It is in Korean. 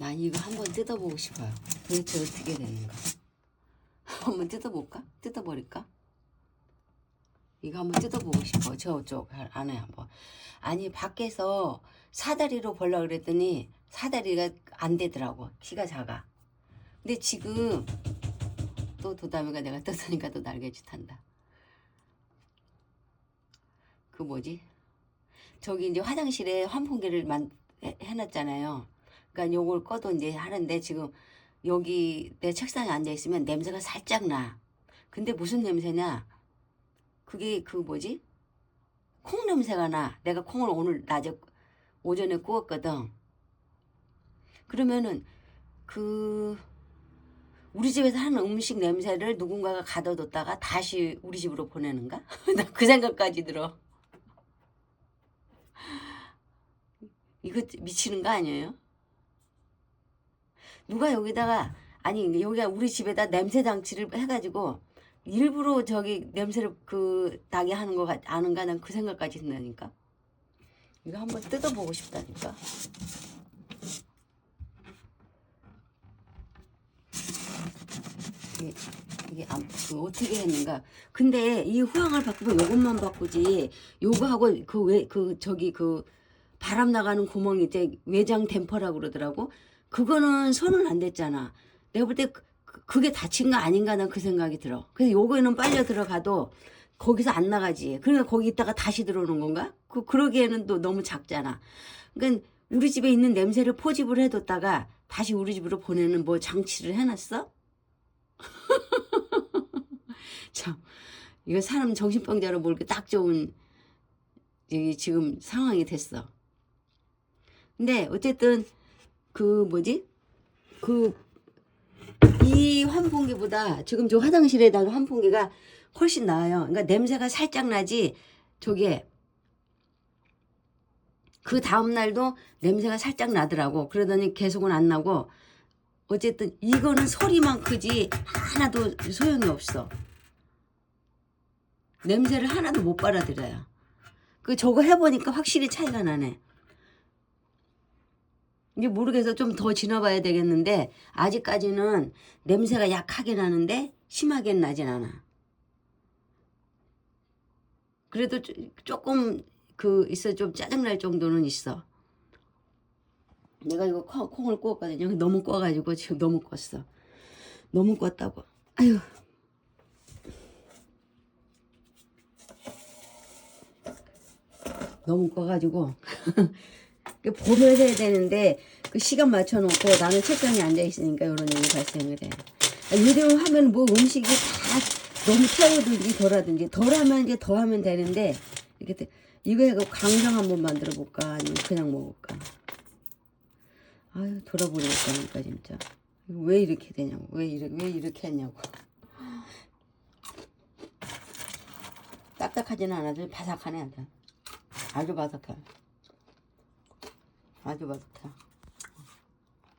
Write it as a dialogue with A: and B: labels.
A: 난 이거 한번 뜯어보고 싶어요. 도대체 어떻게 되는가? 한번 뜯어볼까? 뜯어버릴까? 이거 한번 뜯어보고 싶어. 저쪽 안에 한번. 아니 밖에서 사다리로 보려 그랬더니 사다리가 안 되더라고. 키가 작아. 근데 지금 또 도담이가 내가 뜯으니까 또 날개짓 한다. 그 뭐지? 저기 이제 화장실에 환풍기를 만 해- 해놨잖아요. 그러니까 요걸 꺼도 이제 하는데 지금 여기 내 책상에 앉아 있으면 냄새가 살짝 나. 근데 무슨 냄새냐? 그게 그 뭐지? 콩 냄새가 나. 내가 콩을 오늘 낮에 오전에 구웠거든. 그러면은 그 우리 집에서 하는 음식 냄새를 누군가가 가둬뒀다가 다시 우리 집으로 보내는가? 나 그 생각까지 들어. 이거 미치는 거 아니에요? 누가 여기다가 아니 여기가 우리 집에다 냄새 장치를 해가지고 일부러 저기 냄새를 그 나게 하는 거 같, 아는가? 난 그 생각까지 든다니까. 이거 한번 뜯어보고 싶다니까. 이게, 이게 안, 그 어떻게 했는가? 근데 이 후황을 바꾸면 요것만 바꾸지. 요거하고 그 왜 그 저기 그 바람 나가는 구멍이 이제 외장 댐퍼라고 그러더라고 그거는 손은 안 됐잖아. 내가 볼때 그, 그게 다친 거 아닌가 난 그 생각이 들어. 그래서 요거는 빨려 들어가도 거기서 안 나가지. 그러니까 거기 있다가 다시 들어오는 건가? 그 그러기에는 또 너무 작잖아. 그러니까 우리 집에 있는 냄새를 포집을 해뒀다가 다시 우리 집으로 보내는 뭐 장치를 해놨어? 참 이거 사람 정신병자로 몰기 딱 좋은 이 지금 상황이 됐어. 근데 어쨌든 그 뭐지 그 이 환풍기보다 지금 저 화장실에다가 환풍기가 훨씬 나아요. 그러니까 냄새가 살짝 나지 저게 그 다음 날도 냄새가 살짝 나더라고. 그러더니 계속은 안 나고 어쨌든 이거는 소리만 크지 하나도 소용이 없어. 냄새를 하나도 못 빨아들여요. 그 저거 해보니까 확실히 차이가 나네. 이제 모르겠어 좀 더 지나봐야 되겠는데 아직까지는 냄새가 약하게 나는데 심하게 나진 않아. 그래도 쪼- 조금 그 있어 좀 짜증 날 정도는 있어. 내가 이거 콩- 콩을 구웠거든요. 너무 구워가지고 지금 너무 껐어. 너무 껐다고. 아유. 너무 그 보면서 해야 되는데 그 시간 맞춰놓고 나는 책상에 앉아 있으니까 이런 일이 발생을 해. 아, 요즘 하면 뭐 음식이 다 너무 태우든지 덜하든지 덜하면 이제 더 하면 되는데 이렇게 돼. 이거 해서 강정 한번 만들어 볼까 아니면 그냥 먹을까. 아유 돌아버리겠다니까 진짜. 왜 이렇게 되냐고 왜 이렇게 왜 이렇게 했냐고. 딱딱하지는 않아도 바삭하네. 아주 바삭해. 아주 바삭해.